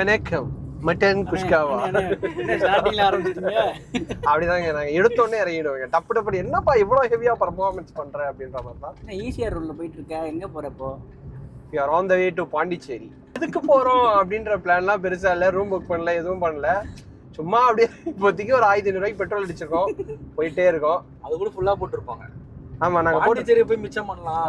வணக்கம். மட்டன் குஷ்காவா? அப்படிதாங்க நாங்க எடுத்த உடனே இறங்கிடுவாங்க. டப்பு டப்பு என்னப்பா இவ்வளவு ஹெவியா பர்ஃபார்மன்ஸ் பண்ற? அப்படின்ற மாதிரி தான் ஈஸியாக ரோல்ல போயிட்டு இருக்க. எங்க போறப்போ we are on the way to Pondicherry எதுக்கு போறோம் அப்படின்ற பிளான்லாம் பெருசா இல்ல. ரூம் புக் பண்ணல எதுவும் பண்ணல. சும்மா அப்படியே இப்போதைக்கு ஒரு ஆயிரத்தி ஐநூறு ரூபாய்க்கு பெட்ரோல் அடிச்சிருக்கோம். போயிட்டே இருக்கோம். அது கூட ஃபுல்லா போட்டிருப்பாங்க. ஆமா நாங்க பாண்டிச்சேரி போய் மிச்சம் பண்ணலாம்.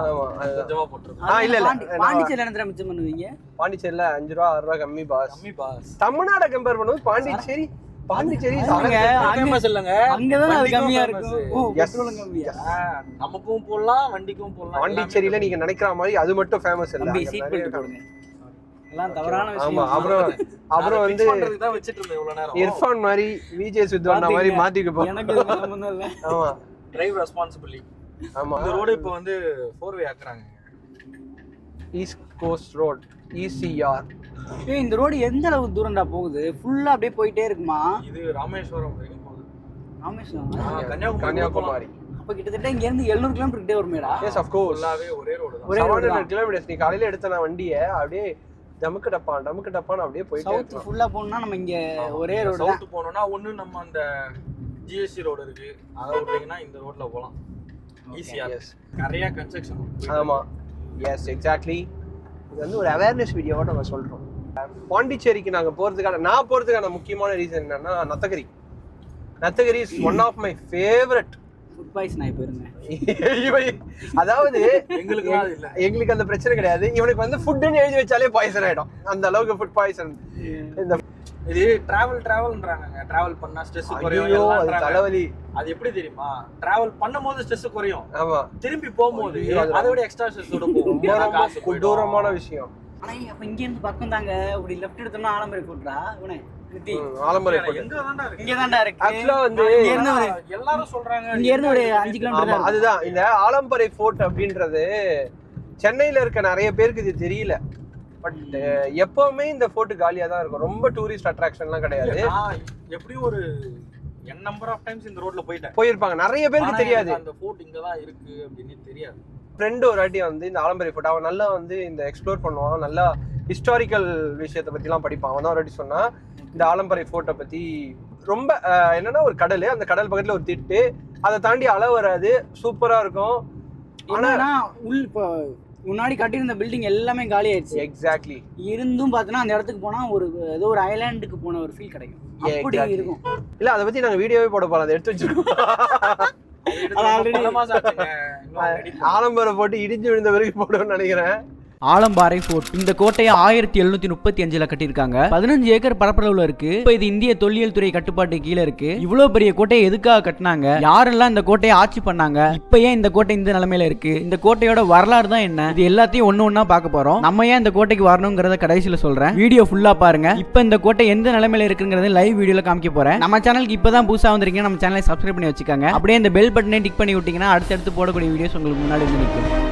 கொஞ்சமா போட்டிருக்கோம். ஆ, இல்ல, இல்ல. பாண்டி- நான் பாண்டிச்சேரியில என்ன மிச்சம் பண்ணுவீங்க? பாண்டிச்சேரியில அஞ்சு ரூபா ஆறு ரூபா கம்மி பாஸ் கம்மி பாஸ் தமிழ்நாட கம்பேர் பண்ணும்போது பாண்டிச்சேரி பாண்டிச்சேரி அங்க அங்க ஃபேமஸ் இல்லங்க. அங்கதான் அது கம்மியா. இருக்கும். பெட்ரோலும் கம்மியா? நமக்கும் போடலாம் வண்டிக்கும் போடலாம். பாண்டிச்சேரியில நீங்க நினைக்கிற மாதிரி அது மட்டும் ஃபேமஸ் இல்ல. அங்க சீட் பெல்ட் போடுங்க. எல்லாம் தவறான ஆமா விஷயம். அப்புறம் அப்புறம் வந்து தான் வச்சிட்டு இருந்தேன் இவ்வளவு நேரம். இர்ஃபான் மாதிரி விஜய் சித்வானா மாதிரி பாத்தீங்க. மாத்திக்க போ எனக்கு இதுக்கு சம்பந்தம் இல்ல. ஆமா. டிரைவ் ரெஸ்பான்சிபிலிட்டி ஆமா. இந்த ரோடு இப்போ வந்து ஃபோர் வே ஆக்குறாங்க. ஈஸ்ட் கோஸ்ட் ரோட் இசிஆர் ஏய் இந்த ரோடு எந்த அளவுக்கு தூரம்டா போகுது? ஃபுல்லா அப்படியே போயிட்டே இருக்குமா? இது ராமேஸ்வரம் வரைக்கும் போகுது. ராமேஸ்வரம்? கன்னியாகுமரி. கன்னியாகுமரி. அப்ப கிட்டத்தட்ட இங்க இருந்து 700 கிலோமீட்டர் கிட்டே வருமேடா. எஸ் ஆஃப் கோர்ஸ் ஃபுல்லாவே ஒரே ரோடு தான். ஒரே road செவன் தான். ஹண்ட்ரட் கிலோமீட்டர்ஸ் நீ காலையில எடுத்த நான் வண்டியை அப்படியே டமுக்கு டப்பான் டமுக்கு டப்பான் அப்படியே போயிட்டே சவுத் ஃபுல்லா போகணும்னா நம்ம இங்க ஒரே ரோடு சவுத் போனோம்னா ஒண்ணு நம்ம அந்த ஜிஎஸ்டி ரோடு இருக்கு. அதை விட்டீங்கன்னா இந்த ரோட்ல போலாம் ஈஸியா எஸ் நிறைய கன்ஸ்ட்ரக்ஷன் ஆமா. எஸ் எக்ஸாக்ட்லி இது வந்து ஒரு அவேர்னஸ் வீடியோவோட நம்ம சொல்றோம். பாண்டிச்சேரிக்கு நாங்க போறதுக்கான நான் போறதுக்கான முக்கியமான ரீசன் என்னன்னா Nathagiri. Nathagiri is one of my favourite food poison ஆகி போயிருங்க அதாவது எங்களுக்கு எங்களுக்கு அந்த பிரச்சனை கிடையாது. இவனுக்கு வந்து ஃபுட்னு எழுதி வச்சாலே பாய்சன் ஆயிடும். அந்த அளவுக்கு ஃபுட் பாய்சன் இந்த இது டிராவல் டிராவல்ன்றாங்க டிராவல் பண்ணா ஸ்ட்ரெஸ் குறையும் அது. தலைவலி. அது எப்படி தெரியுமா? டிராவல் பண்ணும்போது ஸ்ட்ரெஸ் குறையும். ஆமா. திரும்பி போகும்போது அது விட எக்ஸ்ட்ரா ஸ்ட்ரெஸ்ஸோட போகும். கொடூரமான விஷயம். ஆனா அப்ப இங்க இருந்து பக்கம் தாங்க இப்படி லெஃப்ட் எடுத்தோம்னா ஆலம்பரி போட்டுறா இவனே ஒரு ஒரு. அதுதான். இந்த ஆலம்பரை ஃபோர்ட் அப்படின்றது சென்னையில இருக்க நிறைய பேருக்கு இது தெரியல. பட் எப்பவுமே இந்த ஃபோர்ட் காலியா தான் இருக்கும். ரொம்ப டூரிஸ்ட் அட்ராக்ஷன்லாம் கிடையாது. நான் எப்படியும் ஒரு என் நம்பர் ஆஃப் டைம்ஸ் இந்த ரோட்ல போயிட்டேன். போயிருப்பாங்க. நிறைய பேருக்கு தெரியாது. அந்த ஃபோர்ட் இங்க தான் இருக்கு அப்படின்னு தெரியாது. ஃப்ரெண்டு ஒரு வாட்டி வந்து இந்த ஆலம்பரை ஃபோர்ட் அவன் நல்லா வந்து இந்த எக்ஸ்ப்ளோர் பண்ணுவான். நல்லா ஹிஸ்டாரிக்கல் விஷயத்தை பத்திலாம் படிப்பான். அவன் தான் ஒரு வாட்டி சொன்னா இந்த ஆலம்பரை ஃபோர்ட்டை பத்தி ரொம்ப என்னன்னா ஒரு கடல். அந்த கடல் பக்கத்துல ஒரு திட்டு. அதை தாண்டி அலை வராது. சூப்பரா இருக்கும். என்னன்னா உள் இப்போ முன்னாடி கட்டியிருந்த பில்டிங் எல்லாமே காலி ஆயிடுச்சு. எக்ஸாக்ட்லி இருந்தும் பார்த்தோன்னா அந்த இடத்துக்கு போனா ஒரு ஏதோ ஒரு ஐலாண்டுக்கு போன ஒரு ஃபீல் கிடைக்கும். அப்படி. இருக்கும். இல்ல அதை பத்தி நாங்க வீடியோவே போட போறோம். அதை எடுத்து வச்சிருக்கோம். ஆலம்பரம் போட்டு இடிஞ்சு விழுந்த வரைக்கும் போடுவேன்னு நினைக்கிறேன். ஆலம்பாறை ஃபோர்ட் இந்த கோட்டையை ஆயிரத்தி எழுநூத்தி முப்பத்தி அஞ்சுல கட்டியிருக்காங்க. பதினஞ்சு ஏக்கர் பரப்பளவுல இருக்கு. இப்போ இது இந்திய தொல்லியல் துறை கட்டுப்பாட்டு கீழே இருக்கு. இவ்வளவு பெரிய கோட்டையை எதுக்காக கட்டினாங்க? யாரெல்லாம் இந்த கோட்டையை ஆட்சி பண்ணாங்க? இப்போ ஏன் இந்த கோட்டை இந்த நிலைமையில இருக்கு? இந்த கோட்டையோட வரலாறு தான் என்ன? இது எல்லாத்தையும் ஒண்ணு ஒன்னா பார்க்க போறோம். நம்ம ஏன் இந்த கோட்டைக்கு வரணுங்கிறத கடைசியில சொல்றேன். வீடியோ ஃபுல்லா பாருங்க. இப்போ இந்த கோட்டை எந்த நிலைமையில இருக்குங்கிறத லைவ் வீடியோல காமிக்க போறேன். நம்ம சேனலுக்கு இப்பதான் புதுசா வந்திருக்கீங்க. நம்ம சேனலை சப்ஸ்கிரைப் பண்ணி வச்சுக்காங்க. அப்படியே இந்த பெல் பட்டனை டிக் பண்ணி விட்டீங்கன்னா அடுத்தடுத்து போடக்கூடிய வீடியோஸ் உங்களுக்கு முன்னாடி வந்து நிற்கும்.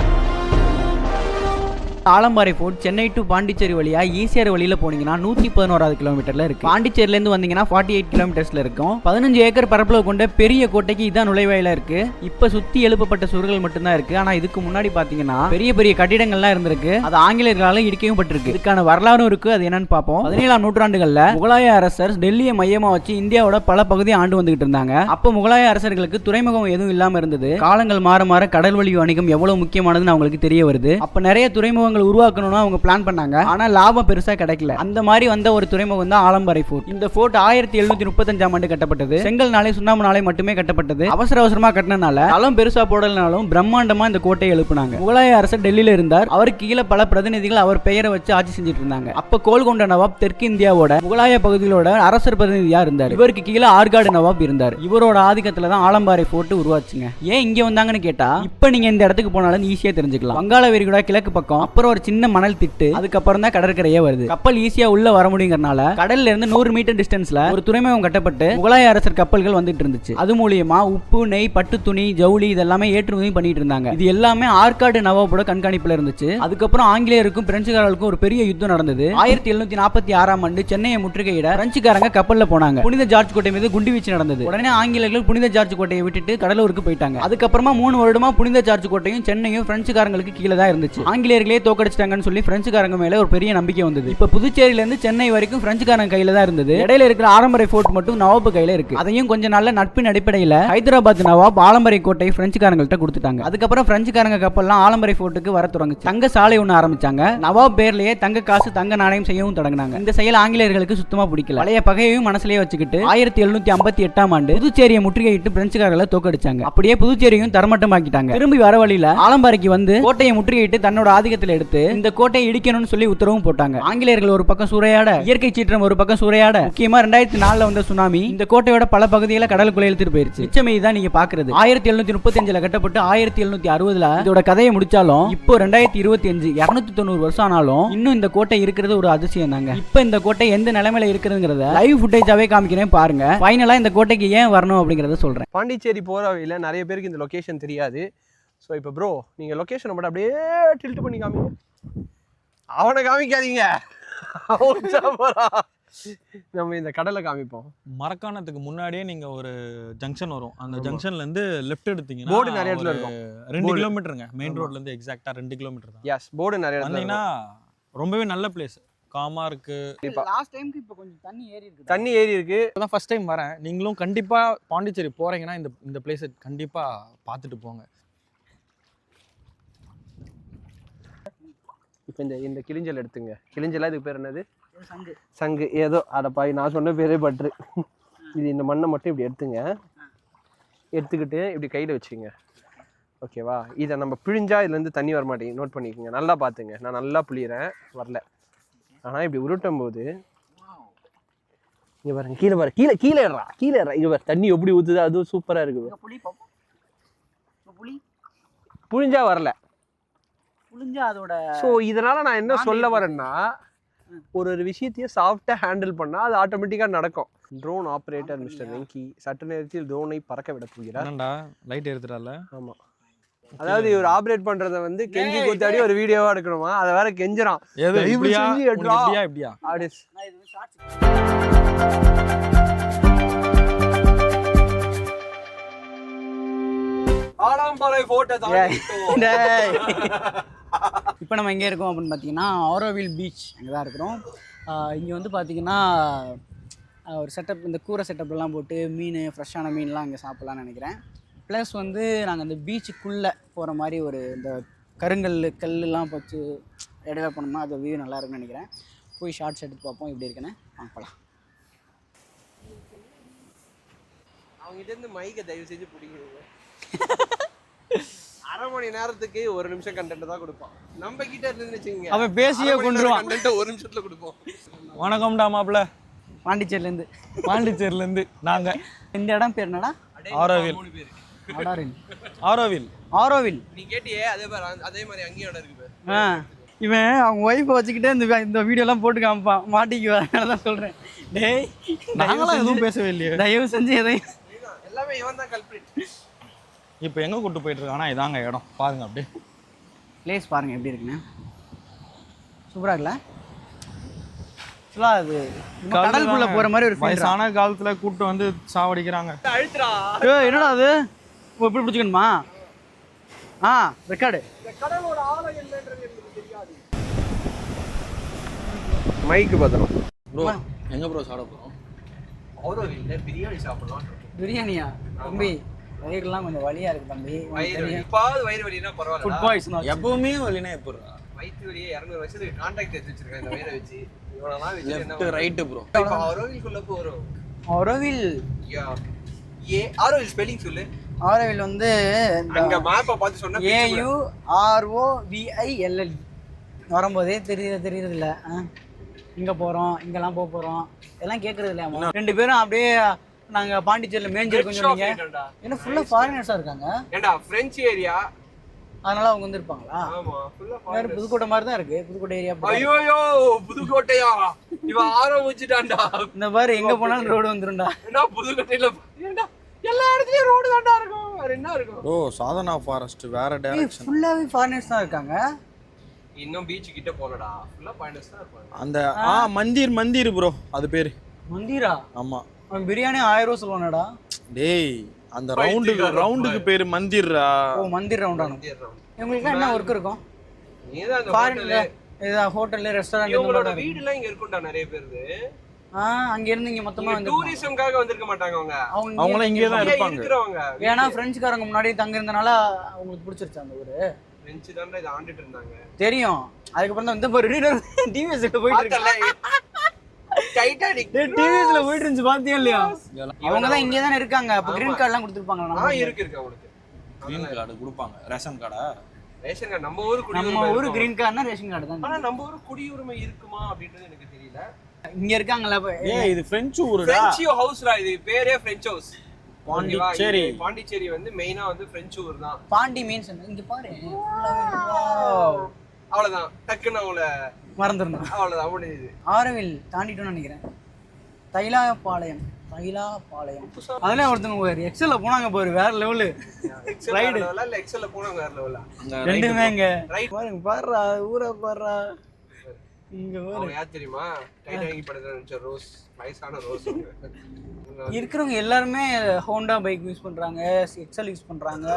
ஆலம்பாறை ஃபோர்ட் சென்னை டு பாண்டிச்சேரி வழியா ஈசிஆர் வழியில போனீங்கன்னா நூத்தி பதினோராது கிலோமீட்டர்ல இருக்கு. பாண்டிச்சேரில இருந்து வந்தீங்கன்னா ஃபார்ட்டி எயிட் கிலோமீட்டர்ஸ்ல இருக்கும். பதினஞ்சு ஏக்கர் பரப்பளவு கொண்ட பெரிய கோட்டைக்கு இதான் நுழைவாயில இருக்கு. இப்ப சுத்தி எழுப்பப்பட்ட சுவர்கள் மட்டும்தான் இருக்கு. ஆனா இதுக்கு முன்னாடி பாத்தீங்கன்னா பெரிய பெரிய கட்டிடங்கள்லாம் இருந்திருக்கு. அது ஆங்கிலேயர்களால இடிக்கவும் பட்டிருக்கு. இதுக்கான வரலாறும் இருக்கு. அது என்னன்னு பார்ப்போம் பதினேழாம் நூற்றாண்டுகள்ல முகலாய அரசர் டெல்லியை மையமா வச்சு இந்தியாவோட பல பகுதியை ஆண்டு வந்துகிட்டு இருந்தாங்க. அப்ப முகலாய அரசர்களுக்கு துறைமுகம் எதுவும் இல்லாம இருந்தது. காலங்கள் மாற மாற கடல் வழி வணிகம் எவ்வளவு முக்கியமானதுன்னு அவங்களுக்கு தெரிய வருது. அப்ப நிறைய துறைமுகங்கள் உருவாக்கணும்னு அவங்க பிளான் பண்ணாங்க. ஆனா லாபம் பெருசா கிடைக்கல. அந்த மாதிரி வந்த ஒரு துறைமுகம் தான் ஆலம்பாறை ஃபோர்ட் இந்த ஃபோர்ட் ஆயிரத்தி எழுநூத்தி முப்பத்தஞ்சாம் ஆண்டு கட்டப்பட்டது. செங்கல் நாளை சுண்ணாம்பு நாளை மட்டுமே கட்டப்பட்டது. அவசர அவசரமா கட்டினால தளம் பெருசா போடலனாலும் பிரம்மாண்டமா இந்த கோட்டையை எழுப்புனாங்க. முகலாய அரசர் டெல்லியில இருந்தார். அவருக்கு கீழே பல பிரதிநிதிகள் அவர் பெயரை வச்சு ஆட்சி செஞ்சுட்டு இருந்தாங்க. அப்ப கோல்கொண்ட நவாப் தெற்கு இந்தியாவோட முகலாய பகுதிகளோட அரசர் பிரதிநிதியா இருந்தார். இவருக்கு கீழே ஆர்காடு நவாப் இருந்தார். இவரோட ஆதிக்கத்துல தான் ஆலம்பாறை போட்டு உருவாச்சுங்க. ஏன் இங்க வந்தாங்கன்னு கேட்டா இப்ப நீங்க இந்த இடத்துக்கு போனாலும் ஈஸியா தெரிஞ்சுக்கலாம். வங்காள விரிகுடா கிழக்கு பக்கம் அப்புறம் ஒரு சின்ன மணல் திட்டு அதுக்கப்புறம் தான் கடற்கரையே வருது. கப்பல் ஈஸியா உள்ள வர முடியுங்கறனால கடல்ல இருந்து நூறு மீட்டர் டிஸ்டன்ஸ்ல ஒரு துறைமுகம் கட்டப்பட்டு முகலாய அரசர் கப்பல்கள் வந்துட்டு இருந்துச்சு. அது மூலியமா உப்பு நெய் பட்டு துணி ஜவுளி இதெல்லாமே ஏற்றுமதி பண்ணிட்டு இருந்தாங்க. இது எல்லாமே ஆற்காடு நவாபோட கண்காணிப்புல இருந்துச்சு. அதுக்கப்புறம் ஆங்கிலேயருக்கும் பிரெஞ்சுக்காரர்களுக்கும் ஒரு பெரிய யுத்தம் நடந்தது. ஆயிரத்தி எழுநூத்தி நாற்பத்தி ஆறாம் ஆண்டு சென்னையை முற்றுகையிட பிரெஞ்சுக்காரங்க கப்பல்ல போனாங்க. புனித ஜார்ஜ் கோட்டை மீது குண்டுவீச்சு நடந்தது. உடனே ஆங்கிலேயர்கள் புனித ஜார்ஜ் கோட்டையை விட்டுட்டு கடலூருக்கு போயிட்டாங்க. அதுக்கப்புறமா மூணு வருடமா புனித ஜார்ஜ் கோட்டையும் சென்னையும் பிரெஞ்சுக்காரங்களுக்கு கீழே தான் இருந்துச்சு. ஆங்கிலேயர்களே தோக்கடிச்சிட்டாங்கன்னு சொல்லி பிரெஞ்சுக்காரங்க மேல ஒரு பெரிய நம்பிக்கை வந்தது. இப்போ புதுச்சேரியில இருந்து சென்னை வரைக்கும் பிரெஞ்சுக்காரங்க கையில தான் இருந்தது. இடையில இருக்கிற ஆலம்பரை ஃபோர்ட் மட்டும் நவாப் கையில இருக்கு. அதையும் கொஞ்ச நாள் நட்பின் அடிப்படையில் ஹைதராபாத் நவாப் ஆலம்பரை கோட்டை பிரெஞ்சுக்காரங்கள்ட்ட கொடுத்துட்டாங்க. அதுக்கப்புறம் பிரெஞ்சுக்காரங்க கப்பல்லாம் ஆலம்பரை ஃபோர்ட்டுக்கு வர தொடங்குச்சு. தங்க சாலை ஒன்று ஆரம்பிச்சாங்க. நவாப் பேர்லயே தங்க காசு தங்க நாணயம் செய்யவும் தொடங்கினாங்க. இந்த செயல் ஆங்கிலேயர்களுக்கு சுத்தமா பிடிக்கல. பழைய பகையையும் மனசுலயே வச்சுக்கிட்டு ஆயிரத்தி எழுநூத்தி ஐம்பத்தி எட்டாம் ஆண்டு புதுச்சேரியை முற்றுகையிட்டு பிரெஞ்சுக்காரர்களை தோக்கடிச்சாங்க. அப்படியே புதுச்சேரியும் தரமட்டமாக்கிட்டாங்க. திரும்பி வர வழியில ஆலம்பாறைக்கு வந்து கோட்டையை முற்றுகையிட்டு தன்னோட ஆதிக்கத்தில் எடுத்து இந்த கோட்டையை இடிக்கணும்னு சொல்லி உத்தரவும் போட்டாங்க. ஆங்கிலேயர்கள் ஒரு பக்கம் சூறையாட இயற்கை சீற்றம் ஒரு பக்கம் சூறையாட முக்கியமா ரெண்டாயிரத்தி நாலுல வந்த சுனாமி இந்த கோட்டையோட பல பகுதிகளை கடலுக்குள்ள இழுத்துட்டு போயிருச்சு. மிச்சம் தான் நீங்க பாக்குறது ஆயிரத்தி எழுநூத்தி முப்பத்தி அஞ்சுல கட்டப்பட்டு ஆயிரத்தி எழுநூத்தி அறுபதுல இதோட கதையை முடிச்சாலும் இப்போ ரெண்டாயிரத்தி இருபத்தி அஞ்சு இருநூத்தி தொண்ணூறு வருஷம் ஆனாலும் இன்னும் இந்த கோட்டை இருக்கிறது ஒரு அதிசயம் தாங்க. இப்போ இந்த கோட்டை எந்த நிலைமையில இருக்குதுங்கிறத லைவ் ஃபுட்டேஜாவே காமிக்கிறேன் பாருங்க. ஃபைனலா இந்த கோட்டைக்கு ஏன் வரணும் அப்படிங்கறத சொல்றேன். பாண்டிச்சேரி போகிற வழியில் நிறைய பேருக்கு இந்த லொக்கேஷன் தெரியாது. ஸோ இப்போ ப்ரோ நீங்கள் லொக்கேஷனை மட்டும் அப்படியே டில்ட் பண்ணி காமிங்க. அவனை காமிக்காதீங்க. நம்ம இந்த கடலை காமிப்போம். மரக்காணத்துக்கு முன்னாடியே நீங்க ஒரு ஜங்ஷன் வரும். அந்த ஜங்ஷன்ல இருந்து லெஃப்ட் எடுத்தீங்கன்னா போர்டு நிறைய இடத்துல இருக்கும். ரெண்டு. கிலோமீட்டருங்க மெயின். ரோட்ல இருந்து எக்ஸாக்டா ரெண்டு கிலோமீட்டர் தான். எஸ் போர்டு நிறைய இடத்துல வந்தீங்கன்னா ரொம்பவே நல்ல பிளேஸ் காமா இருக்கு. லாஸ்ட் டைம்க்கு இப்போ கொஞ்சம் தண்ணி ஏறி இருக்கு. தண்ணி ஏறி இருக்கு. இப்போதான் ஃபர்ஸ்ட் டைம் வரேன். நீங்களும் கண்டிப்பா பாண்டிச்சேரி போறீங்கன்னா இந்த இந்த பிளேஸை கண்டிப்பா பார்த்துட்டு போங்க. இப்போ இந்த இந்த கிளிஞ்சல் எடுத்துங்க. கிளிஞ்சலா இதுக்கு பேர் என்னது? சங்கு. சங்கு. ஏதோ அடப்பாய் நான் சொன்ன பேரே பற்று. இது இந்த மண்ணை மட்டும் இப்படி எடுத்துங்க. எடுத்துக்கிட்டு இப்படி கையில் வச்சுங்க ஓகேவா இதை நம்ம பிழிஞ்சா இதுலேருந்து தண்ணி வர மாட்டேங்குது. நோட் பண்ணிக்கோங்க. நல்லா பார்த்துங்க. நான் நல்லா புளியறேன். வரல. ஆனால் இப்படி உருட்டும் போது இங்கே பாருங்க கீழே பாரு கீழே கீழே ஏறா கீழே ஏறா இங்கே பாரு தண்ணி எப்படி ஊற்றுது அதுவும் சூப்பராக இருக்குது புழிஞ்சா வரல. புளிஞ்சா அதோட ஸோ இதனால நான் என்ன சொல்ல வரேன்னா ஒரு ஒரு விஷயத்தையும் சாஃப்டாக ஹேண்டில் பண்ணால் அது ஆட்டோமேட்டிக்காக நடக்கும். ட்ரோன் ஆப்ரேட்டர் மிஸ்டர் வெங்கி சற்று நேரத்தில் ட்ரோனை பறக்க விட போகிறார். என்னடா லைட் எடுத்துட்டால? ஆமாம் அதாவது இவர் ஆப்ரேட் பண்றத வந்து கெஞ்சி கூத்தாடி ஒரு வீடியோவா எடுக்கணுமா? அதை வேற கெஞ்சுறான். எது தயவு இப்படியா? செஞ்சு உனக்கு எடுறா. இப்படியா இப்படியா? அப்படி. நான் இது ஷார்ட்ஸ் ஆடாம்பாறை போட்டோ இப்போ நம்ம எங்கே இருக்கோம் அப்படின்னு பார்த்தீங்கன்னா ஆரோவில் பீச் அங்கே தான் இருக்கிறோம். இங்கே வந்து பார்த்தீங்கன்னா ஒரு செட்டப் இந்த கூரை செட்டப்லாம் போட்டு மீன் ஃப்ரெஷ்ஷான மீன்லாம் அங்கே சாப்பிட்லான்னு நினைக்கிறேன். ப்ளஸ் வந்து நாங்கள் அந்த பீச்சுக்குள்ளே போகிற மாதிரி ஒரு இந்த கருங்கல் கல்லெல்லாம் வச்சு இடையில போனோம்னா அது வியூ நல்லா இருக்கும்னு நினைக்கிறேன். போய் ஷார்ட்ஸ் எடுத்து பார்ப்போம் எப்படி இருக்குன்னு. வாங்க போகலாம் அவங்ககிட்ட இருந்து மைக்கை தயவு செஞ்சு பிடிக்கிறீங்க அரை மணி நேரத்துக்கு ஒரு நிமிஷம் கண்டென்ட் தான் கொடுப்பான். நம்ம கிட்ட இருந்து வச்சுக்கோங்க. அவன் பேசியே கொண்டுருவான். கண்டென்ட் ஒரு நிமிஷத்துல கொடுப்போம். வணக்கம்டா மாப்பிள்ள பாண்டிச்சேரிலேருந்து பாண்டிச்சேரில இருந்து நாங்க. இந்த இடம் பேர் என்னடா? ஆரோவில். ஆரோவில். ஆரோவில். ஆரோவில். நீ கேட்டியே அதே மாதிரி அதே மாதிரி அங்கேயும் இடம் இருக்கு பாரு. ஆ இவன் அவங்க ஒய்ஃபை வச்சுக்கிட்டே இந்த இந்த வீடியோலாம் போட்டு காமிப்பான். மாட்டிக்கு வரனால தான் சொல்கிறேன் டேய் நாங்களாம் எதுவும் பேசவே இல்லையே. தயவு செஞ்சு எதையும் எல்லாமே இவன் தான் கல்பிரிட் இப்போ எங்க கூட்டு போயிட்டு இருக்கானா இதாங்க இடம். பாருங்க அப்படியே. பிளேஸ் பாருங்க எப்படி இருக்குன்னு. சூப்பராக இருக்குல்ல? ஆக்சுவலாக அது கடலுக்குள்ளே போகிற மாதிரி ஒரு ஃபீல் வயசான காலத்துல கூட்டு வந்து சாவடிக்கிறாங்க. ஏ என்னடா அது? எப்படி பிடிச்சிக்கணுமா? ஆ ரெக்கார்டு மைக்கு பத்திரம் ப்ரோ எங்க ப்ரோ சாப்பிட இல்லை பிரியாணி சாப்பிடலாம் பிரியாணியா? தம்பி. வயிறுலாம் கொஞ்சம் வலியாக இருக்குது தம்பி. வயிறு வலி. இப்பாவது வயிறு வலினா ஃபுட் பரவாயில்ல பாய்ஸ் எப்பவுமே வலினா எப்படிடா? வயிற்று வலியே இரநூறு வருஷத்துக்கு கான்டாக்ட் எடுத்து வச்சிருக்கேன் இந்த வயிறை வச்சு. இவனெல்லாம் வச்சு என்ன லெஃப்ட் ரைட்டு ப்ரோ இப்போ ஆரோவில்குள்ள போ வரும் ஆரோவில் யா. ஏ ஆரோவில் ஸ்பெல்லிங் சொல்லு. ஆரோவில் வந்து அங்க மேப்பை பார்த்து சொன்ன ஏயு ஆர்ஓ விஐஎல்எல் வரும்போதே தெரியுது தெரியுறது இல்ல. இங்க போறோம் இங்கெல்லாம் போக போறோம். இதெல்லாம் கேட்கறது இல்லையா ரெண்டு பேரும் அப்படியே நாங்க பாண்டிச்சேரியில் மேஞ்சிருக்கோம் சொன்னீங்க. ஏன்னா ஃபுல்லா ஃபாரினர்ஸா இருக்காங்க. ஏண்டா பிரெஞ்சு ஏரியா அதனால அவங்க வந்திருப்பாங்களா? ஆமா ஃபுல்லா வேற புதுக்கோட்டை மாதிரி தான் இருக்கு. புதுக்கோட்டை ஏரியா ஐயோயோ புதுக்கோட்டையா? இவன் ஆரம் வச்சுட்டான்டா இந்த பாரு எங்க போனாலும் ரோடு வந்துரும்டா. என்ன புதுக்கோட்டையில ஏண்டா எல்லா இடத்துலயும் ரோடு தான்டா இருக்கும். வேற என்ன இருக்கும்? ப்ரோ சாதனா ஃபாரஸ்ட் வேற டைரக்ஷன் ஃபுல்லாவே ஃபாரினர்ஸ் தான் இருக்காங்க. இன்னும் பீச் கிட்ட போனடா ஃபுல்லா பாயிண்டர்ஸ் தான் இருப்பாங்க. அந்த ஆ மந்திர் மந்திர் ப்ரோ அது பேரு. மந்திரா? ஆமா. அவன் பிரியாணி ஆயிரம் ரூபா சொல்லுவானடா. டேய் அந்த ரவுண்டுக்கு ரவுண்டுக்கு பேரு மந்திர்ரா. ஓ மந்திர் ரவுண்டானு இவங்களுக்கு என்ன ஒர்க் இருக்கும்? நீதான் அந்த ஃபாரின்ல ஏதாவது ஹோட்டல்ல ரெஸ்டாரண்ட் இவங்களோட வீடுலாம் இங்க இருக்கும்டா நிறைய பேருக்கு ஆ அங்க இருந்து இங்க மொத்தமா வந்து டூரிசம்காக வந்திருக்க மாட்டாங்க அவங்க. அவங்க அவங்களாம் இங்கே தான் இங்கே இருப்பாங்க. ஏன்னா பிரெஞ்சுக்காரங்க முன்னாடி தங்க இருந்தனால அவங்களுக்கு பிடிச்சிருச்சு அந்த ஊரு. பெஞ்சு தானே இதை ஆண்டுட்டு இருந்தாங்க. தெரியும். அதுக்கப்புறம் தான் இந்த டிவிஎஸ்ல போயிட்டு இருக்கு. டைட்டானிக் போயிட்டு இருந்துச்சு பாத்தியா இல்லையா? அவங்க தான் இவன் இங்கே தானே இருக்காங்க. அப்ப. கிரீன் கார்டு எல்லாம் கொடுத்துருப்பாங்க ஆ இருக்கு இருக்கு அவங்களுக்கு. கிரீன் கார்டு கொடுப்பாங்க. ரேஷன் கார்டா ரேஷன் கார்டு நம்ம ஊரு நம்ம குடியுரிமை ஊரு. கிரீன் கார்டுனா ரேஷன் கார்டு தான். ஆனா நம்ம ஊரு குடியுரிமை இருக்குமா அப்படின்றது எனக்கு தெரியல. இங்க ஏய் இது பிரெஞ்சு ஊருடா. பிரெஞ்சு ஹவுஸ்ரா இது பேரே பிரெஞ்ச் ஹவுஸ் பாண்டிச்சேரி. பாண்டிச்சேரி வந்து மெயினா வந்து பிரெஞ்சு ஊர் தான் பாண்டி மீன்ஸ் இங்க பாரு. அவ்வளவுதான். டக்குன்னு அவங்கள மறந்துருந்தோம் அவ்வளவுதான் முடியுது ஆரவில் தாண்டிட்டோம்னு நினைக்கிறேன். தைலாபாளையம் தைலாபாளையம் அதெல்லாம் ஒருத்தவங்க ஒரு எக்ஸல்ல போனாங்க பாரு வேற லெவலு. லெவலா இல்ல எக்ஸல்ல போனாங்க வேற லெவலா ரெண்டுமே இங்க. ரைட் பாருங்க பாருடா ஊரை பாருடா இங்க பாரு. யார் தெரியுமா? டைட்டானிக் படத்துல நினைச்ச ரோஸ் வயசான ரோஸ் இருக்கிறவங்க எல்லாருமே ஹோண்டா பைக் யூஸ் பண்றாங்க எக்ஸல் யூஸ் பண்றாங்க.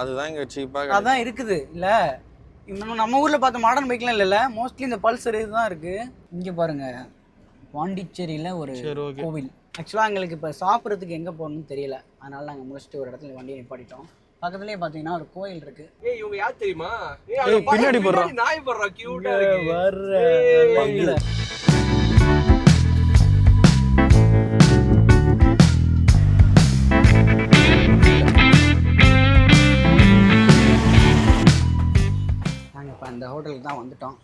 அதுதான் இங்க சீப்பா அதான் இருக்குது இல்ல? நம்ம நம்ம ஊர்ல பார்த்த மாடர்ன் பைக்லாம் இல்லைல்ல? மோஸ்ட்லி இந்த பல்சர் இதுதான் இருக்கு. இங்க பாருங்க. பாண்டிச்சேரியில ஒரு கோவில். ஆக்சுவலாக எங்களுக்கு இப்போ சாப்பிட்றதுக்கு எங்கே போகணும்னு தெரியல. அதனால நாங்கள் முடிச்சுட்டு ஒரு இடத்துல வண்டியை நிப்பாட்டிட்டோம். பக்கத்துலேயே பார்த்தீங்கன்னா ஒரு கோயில் இருக்கு. ஏய் இவங்க யார் தெரியுமா? பின்னாடி போடுறா. நாய் போடுறா கியூட்டா இருக்கு. நாங்கள் அந்த ஹோட்டலுக்கு தான் வந்துட்டோம்.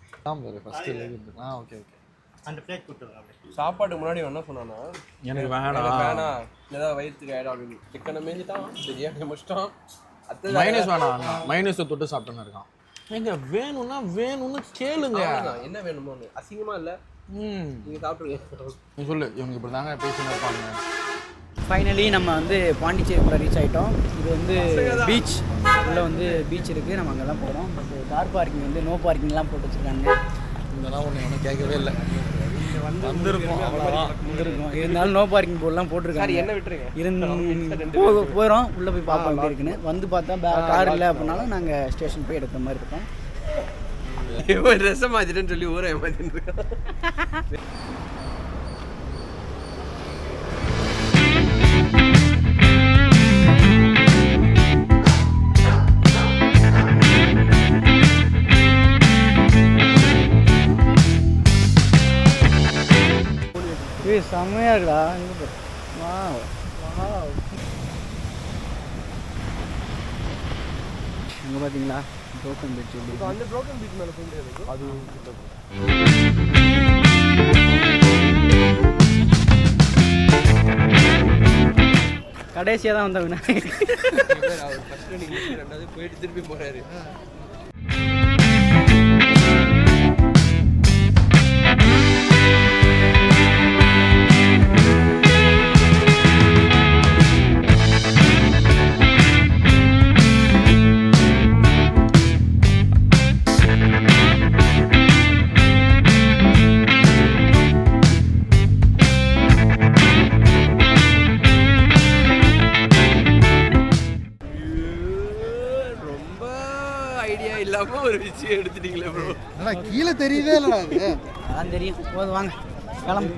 ஃபர்ஸ்ட் ஆ ஓகே ஓகே சாப்பாட்டுக்கு முன்னாடி என்ன சொன்னானா எனக்கு வேணாம். வேணாம். ஏதாவது வயிற்றுக்கு ஆயிடும் அப்படின்னு சிக்கனை மேஞ்சிட்டான் பிரியாணி முடிச்சிட்டான்? அடுத்தது மைனஸ் வேணாம். மைனஸ் தொட்டு சாப்பிட்டுன்னு இருக்கான். எங்க வேணும்னா வேணும்னு கேளுங்க. என்ன வேணுமோன்னு. அசிங்கமா இல்ல? ம். நீங்க சாப்பிட்டுருங்க நீ சொல்லு. இவங்க இப்படி தாங்க பேசின்னு இருப்பாங்க ஃபைனலி நம்ம வந்து பாண்டிச்சேரிக்குள்ள ரீச் ஆயிட்டோம். இது வந்து பீச் உள்ள வந்து பீச் இருக்குது நம்ம அங்கே தான் போகிறோம் பட் கார் பார்க்கிங் வந்து நோ பார்க்கிங்லாம் போட்டு வச்சுருக்காங்க. இதெல்லாம் ஒன்று ஒன்றும் கேட்கவே இல்லை. வந்திருக்கோம். அவ்வளோதான் வந்திருக்கோம். இருந்தாலும் நோ பார்க்கிங் போர்டெலாம் சரி போட்டிருக்காங்க. என்ன விட்டுருங்க? இருந்து போ போகிறோம் உள்ளே போய் பார்ப்போம் எப்படி இருக்குன்னு. வந்து பார்த்தா கார் இல்லை அப்படின்னாலும் நாங்கள் ஸ்டேஷன் போய் எடுக்கிற மாதிரி இருக்கும். ட்ரெஸ்ஸை மாத்திட்டேன்னு சொல்லி ஊரை இருக்கான் ஏய் செம்மையாக இருக்குடா இங்கே வாவ். வாவ். அங்கே பார்த்தீங்களா bridge எப்படி இப்போ அந்த ப்ரோக்கன் பீச் மேல போக முடியாது அது கடைசியாக தான் வந்த விநாயகர் அவர் ஃபர்ஸ்ட் நீங்க ரெண்டாவது போயிட்டு திருப்பி போறாரு. இல்லாம ஒரு விஷயம் எடுத்துட்டீங்களே ப்ரோ கீழே தெரியுதே இல்லடா அது. அதான் தெரியும். போதும் வாங்க கிளம்பு.